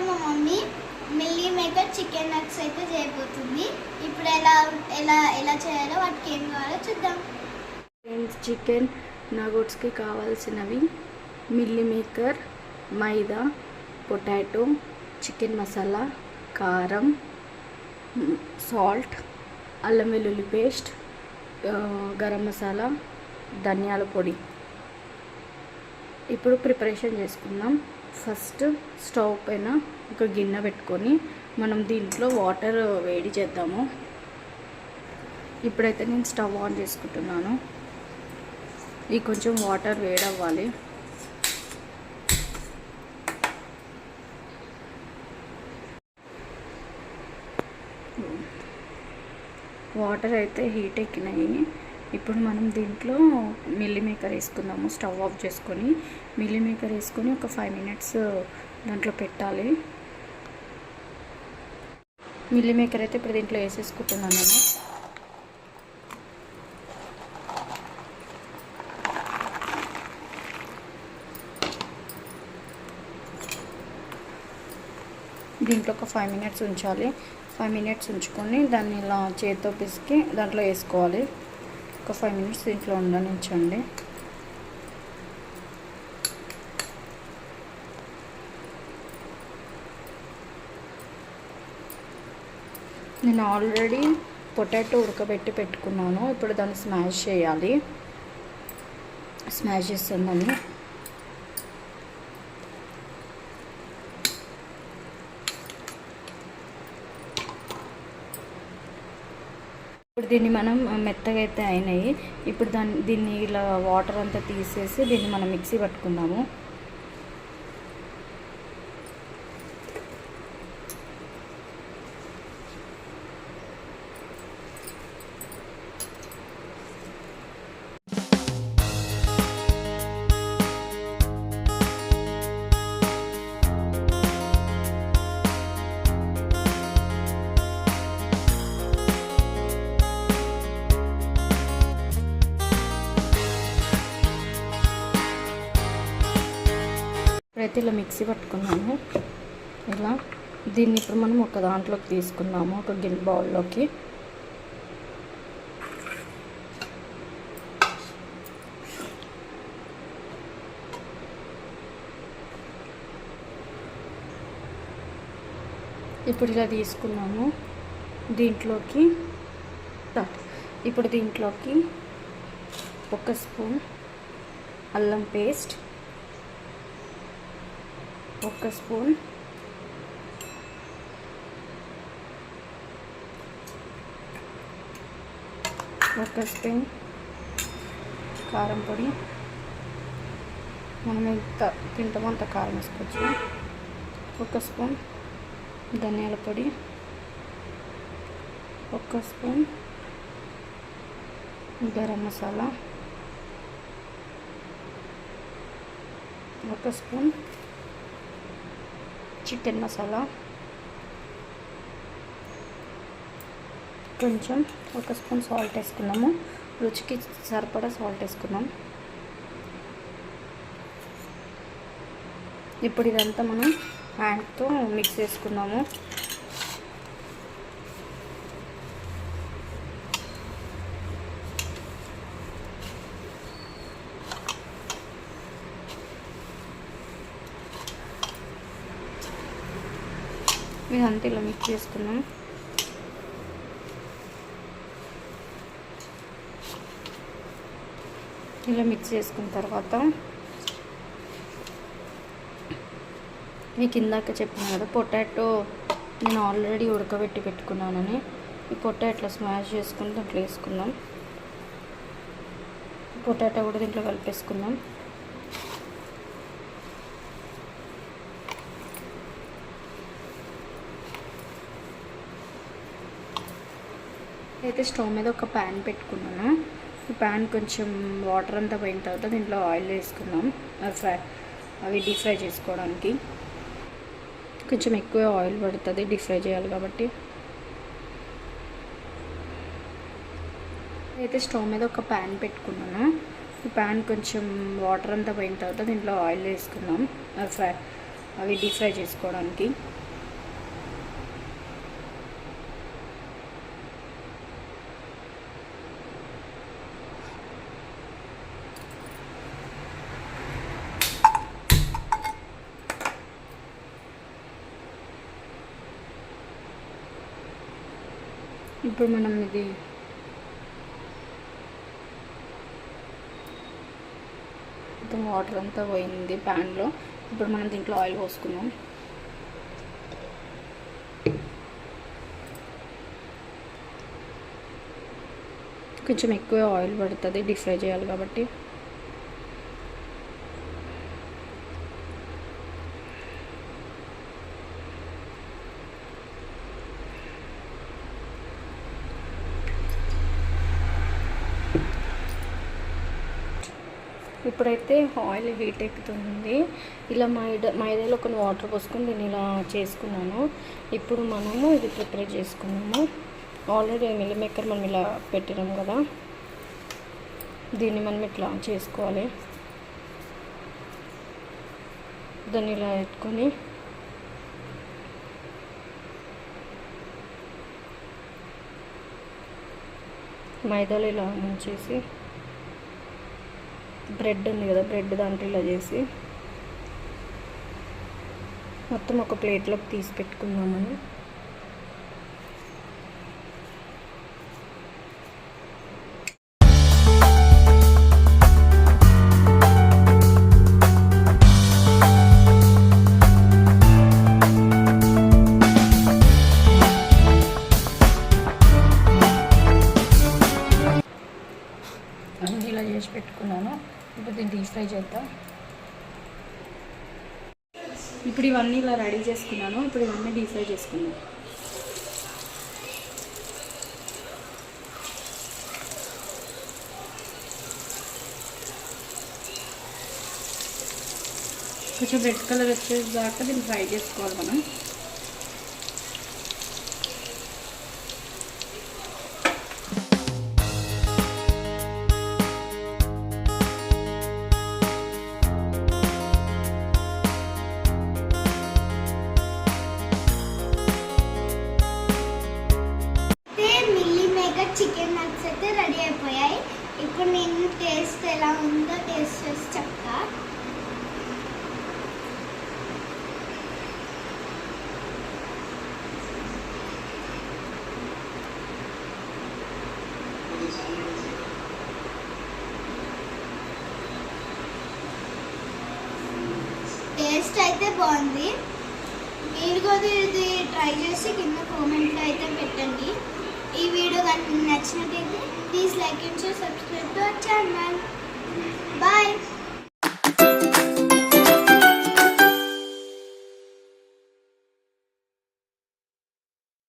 ఈరోజు మా mummy meal maker chicken nuts అయితే చేయబోతుంది. ఇప్పుడు ఎలా ఎలా ఎలా చేయాలో వాటికి ఏం కావాలో చూద్దాం. ఫ్రెండ్స్ చికెన్ నగోట్స్కి కావాల్సినవి మిల్లీ మేకర్ మైదా పొటాటో చికెన్ మసాలా కారం సాల్ట్ అల్లం వెల్లుల్లి పేస్ట్ గరం మసాలా ధనియాల పొడి. ఇప్పుడు ప్రిపరేషన్ చేసుకుందాం. ఫస్ట్ స్టవ్ పైన ఒక గిన్నె పెట్టుకొని మనం దీంట్లో వాటర్ వేడి చేద్దాము. ఇప్పుడైతే నేను స్టవ్ ఆన్ చేసుకుంటున్నాను. ఈ కొంచెం వాటర్ వేడవ్వాలి. వాటర్ అయితే హీట్ ఎక్కినాయి. ఇప్పుడు మనం దీంట్లో మిల్లీ మేకర్ వేసుకుందాము స్టవ్ ఆఫ్ చేసుకొని. మిల్లీ మేకర్ వేసుకొని ఒక ఫైవ్ మినిట్స్ దాంట్లో పెట్టాలి. మిల్లీ మేకర్ అయితే ఇప్పుడు దీంట్లో వేసేసుకుంటున్నాను నేను. దీంట్లో ఒక ఫైవ్ మినిట్స్ ఉంచాలి. ఫైవ్ మినిట్స్ ఉంచుకొని దాన్ని ఇలా చేతితో పిసికి దాంట్లో వేసుకోవాలి. ఒక ఫైవ్ మినిట్స్ దీంట్లో ఉండనించండి. నేను ఆల్రెడీ పొటాటో ఉడకబెట్టి పెట్టుకున్నాను. ఇప్పుడు దాన్ని స్మాష్ చేయాలి. స్మాష్ చేస్తాను దాన్ని. దీన్ని మనం మెత్తగా అయితే అయినాయి. ఇప్పుడు దాన్ని దీన్ని ఇలా వాటర్ అంతా తీసేసి దీన్ని మనం మిక్సీ పట్టుకున్నాము ఇప్పుడైతే ఇలా మిక్సీ పట్టుకున్నాము. ఇలా దీన్ని ఇప్పుడు మనం ఒక దాంట్లోకి తీసుకుందాము ఒక గిన్నె బౌల్లోకి. ఇప్పుడు ఇలా తీసుకున్నాము దీంట్లోకి. ఇప్పుడు దీంట్లోకి ఒక స్పూన్ అల్లం పేస్ట్ ఒక స్పూన్. ఒక స్పూన్ కారం పొడి. మనం ఎంత తింటామో అంత కారం వేసుకోవచ్చు. ఒక స్పూన్ ధనియాల పొడి. ఒక స్పూన్ గరం మసాలా. ఒక స్పూన్ చికెన్ మసాలా. కొంచెం ఒక స్పూన్ సాల్ట్ వేసుకున్నాము. రుచికి సరిపడా సాల్ట్ వేసుకున్నాం. ఇప్పుడు ఇదంతా మనం హ్యాండ్తో మిక్స్ చేసుకున్నాము. ఇదంతా ఇలా మిక్స్ చేసుకున్నాం ఇలా మిక్స్ చేసుకున్న తర్వాత మీకు ఇందాక చెప్పిన కదా పొటాటో నేను ఆల్రెడీ ఉడకబెట్టి పెట్టుకున్నానని. ఈ పొటాటో స్మాష్ చేసుకుని దాంట్లో వేసుకుందాం. పొటాటో కూడా దీంట్లో కలిపేసుకుందాం. అయితే స్టవ్ మీద ఒక ప్యాన్ పెట్టుకున్నాను. ఈ ప్యాన్ కొంచెం వాటర్ అంతా పోయిన తర్వాత దీంట్లో ఆయిల్ వేసుకుందాం. ఫ్రై అవి డీప్ ఫ్రై చేసుకోవడానికి. కొంచెం ఎక్కువ ఆయిల్ పడుతుంది డీప్ ఫ్రై చేయాలి కాబట్టి. అయితే స్టవ్ మీద ఒక ప్యాన్ పెట్టుకున్నాను. ఈ ప్యాన్ కొంచెం వాటర్ అంతా పోయిన తర్వాత దీంట్లో ఆయిల్ వేసుకుందాం. ఫ్రై అవి డీప్ ఫ్రై చేసుకోవడానికి. ఇప్పుడు మనం ఇది మొత్తం వాటర్ అంతా పోయింది ప్యాన్లో ఇప్పుడు మనం దీంట్లో ఆయిల్ పోసుకుందాం. కొంచెం ఎక్కువ ఆయిల్ పడుతుంది డీప్ ఫ్రై చేయాలి కాబట్టి. ఇప్పుడైతే ఆయిల్ హీట్ ఎక్కుతుంది. ఇలా మైదా మైదాలో కొన్ని వాటర్ పోసుకొని దీన్ని ఇలా చేసుకున్నాను. ఇప్పుడు మనము ఇది ప్రిపేర్ చేసుకున్నాము. ఆల్రెడీ మిల్ మేకర్ మనం ఇలా పెట్టినాం కదా. దీన్ని మనం ఇట్లా చేసుకోవాలి. దాన్ని ఇలా పెట్టుకొని మైదాలో ఇలా ముంచేసి బ్రెడ్ ఉంది కదా బ్రెడ్ దాంట్లో ఇలా చేసి మొత్తం ఒక ప్లేట్లోకి తీసి పెట్టుకుందామని. ఇప్పుడు ఇవన్నీ ఇలా రెడీ చేసుకున్నాను. ఇప్పుడు ఇవన్నీ డీప్ ఫ్రై చేసుకున్నాను కొంచెం రెడ్ కలర్ వచ్చేదాకా దీన్ని ఫ్రై చేసుకోవాలి మనం. టేస్ట్ ఎలా ఉందో టేస్ట్ చేసి చెప్తా. టేస్ట్ అయితే బాగుంది. మీరు కూడా ఇది ట్రై చేసి కింద కామెంట్లో అయితే పెట్టండి. ఈ వీడియో కనుక నచ్చినట్టయితే please like and share subscribe to our channel bye